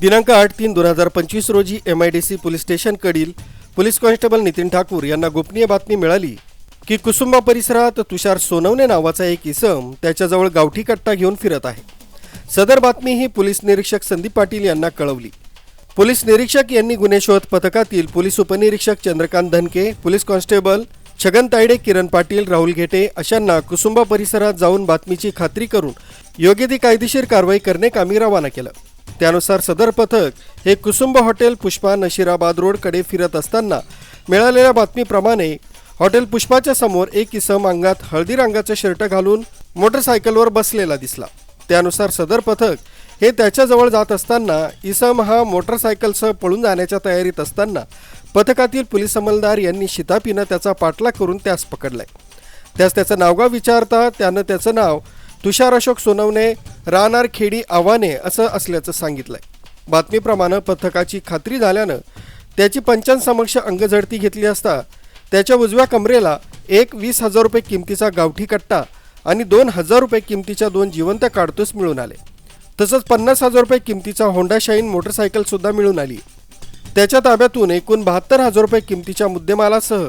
दिनांक आठ तीन दोन हजार पंचवीस रोजी M I D C police स्टेशनकडील police constable Nitin Thakur यांना गोपनीय बातमी मिळाली की कुसुंबा परिसरात तुषार सोनवणे नावाचा एक इसम त्याच्याजवळ गावठी कट्टा घेऊन फिरत आहे. सदर बातमी ही पोलीस निरीक्षक संदीप पाटील यांना कळवली. पोलीस निरीक्षक यांनी गुन्हे शोध पथकातील पोलीस उपनिरीक्षक चंद्रकांत धनके पोलीस कॉन्स्टेबल छगन तायडे किरण पाटील राहुल घेटे अशांना कुसुंबा परिसरात जाऊन बातमीची खात्री करून योग्य ती कायदेशीर कारवाई करणे कामी रवाना केलं. त्यानुसार सदर पथक हे कुसुंब हॉटेल पुष्पा नशिराबाद रोडकडे फिरत असताना मिळालेल्या बातमीप्रमाणे हॉटेल पुष्पाच्या समोर एक इसम अंगात हळदी रंगाचा शर्ट घालून मोटरसायकलवर बसलेला दिसला. त्यानुसार सदर पथक हे त्याच्याजवळ जात असताना इसम हा मोटरसायकलसह पळून जाण्याच्या तयारीत असताना पथकातील पोलीस अंमलदार यांनी शितापीनं त्याचा पाठलाग करून त्यास पकडलाय. त्यास त्याचं नावगाव विचारता त्यानं त्याचं नाव तुषार अशोक सोनवणे राहणार खेडी आव्हाने असं असल्याचं सांगितलंय. बातमीप्रमाणे पथकाची खात्री झाल्यानं त्याची पंचांसमक्ष अंगझडती घेतली असता त्याच्या उजव्या कमरेला एक वीस हजार रुपये किमतीचा गावठी कट्टा आणि दोन हजार रुपये किमतीच्या दोन जिवंत काडतूस मिळून आले. तसंच पन्नास हजार रुपये किमतीचा होंडा शाईन मोटरसायकलसुद्धा मिळून आली. त्याच्या ताब्यातून एकूण बहात्तर हजार रुपये किमतीच्या मुद्देमालासह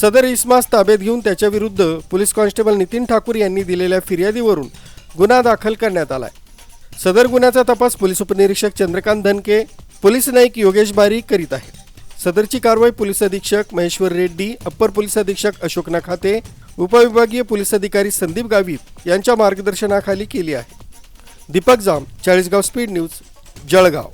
सदर इस्मास ताब्यात घेऊन त्याच्या विरुद्ध पोलीस कॉन्स्टेबल नितीन ठाकूर यांनी दिलेल्या फिर्यादीवरून गुन्हा दाखल करण्यात आलाय. सदर गुन्ह्याचा तपास पोलीस उपनिरीक्षक चंद्रकांत धनके पोलीस नाईक योगेश बारी करीत आहेत. सदरची कारवाई पोलीस अधीक्षक महेश्वर रेड्डी अप्पर पोलीस अधीक्षक अशोक नखाते उपविभागीय पोलीस अधिकारी संदीप गावित यांच्या मार्गदर्शनाखाली केली आहे. Deepak Jam Chalisgaon speed news Jalgaon.